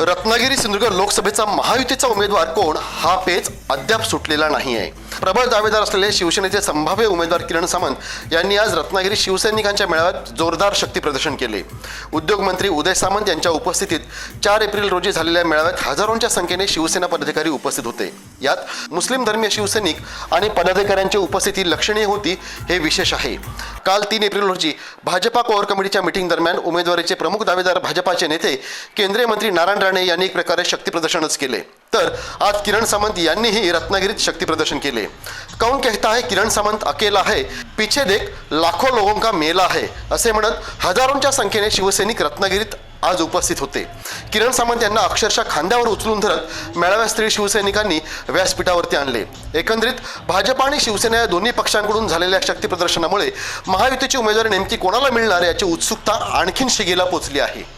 रत्नागिरी सिंधुदुर्ग लोकसभेचा महायुतीचा उमेदवार कोण? हा पेच अद्याप सुटलेला नाही आहे प्रबळ दावेदार असलेले शिवसेनेचे संभाव्य उमेदवार किरण सामंत यांनी आज रत्नागिरी शिवसैनिकांच्या मेळाव्यात जोरदार शक्ती प्रदर्शन केले. उद्योगमंत्री उदय सामंत यांच्या उपस्थितीत चार एप्रिल रोजी झालेल्या मेळाव्यात हजारोंच्या संख्येने शिवसेना पदाधिकारी उपस्थित होते. यात मुस्लिम धर्मीय शिवसैनिक आणि पदाधिकाऱ्यांची उपस्थिती लक्षणीय होती हे विशेष आहे. काल तीन एप्रिल रोजी भाजपा कोअर कमिटीच्या मिटिंग दरम्यान उमेदवारीचे प्रमुख दावेदार भाजपाचे नेते केंद्रीय मंत्री नारायण राणे यांनी एक प्रकारे शक्तीप्रदर्शनच केले. तर आज किरण सामंत यांनीही रत्नागिरीत शक्ती प्रदर्शन केले. कौन कहता है किरण सामंत अकेला है पीछे देख लाखो लोगों का मेला है असे म्हणत हजारोंच्या संख्येने शिवसैनिक रत्नागिरीत आज उपस्थित होते. किरण सामंत यांना अक्षरशः खांद्यावर उचलून धरत मेळाव्या स्त्री शिवसैनिकांनी व्यासपीठावरती आणले. एकंदरीत भाजप आणि शिवसेना या दोन्ही पक्षांकडून झालेल्या शक्ती प्रदर्शनामुळे महायुतीची उमेदवारी नेमकी कोणाला मिळणार याची उत्सुकता आणखीन शिगेला पोचली आहे.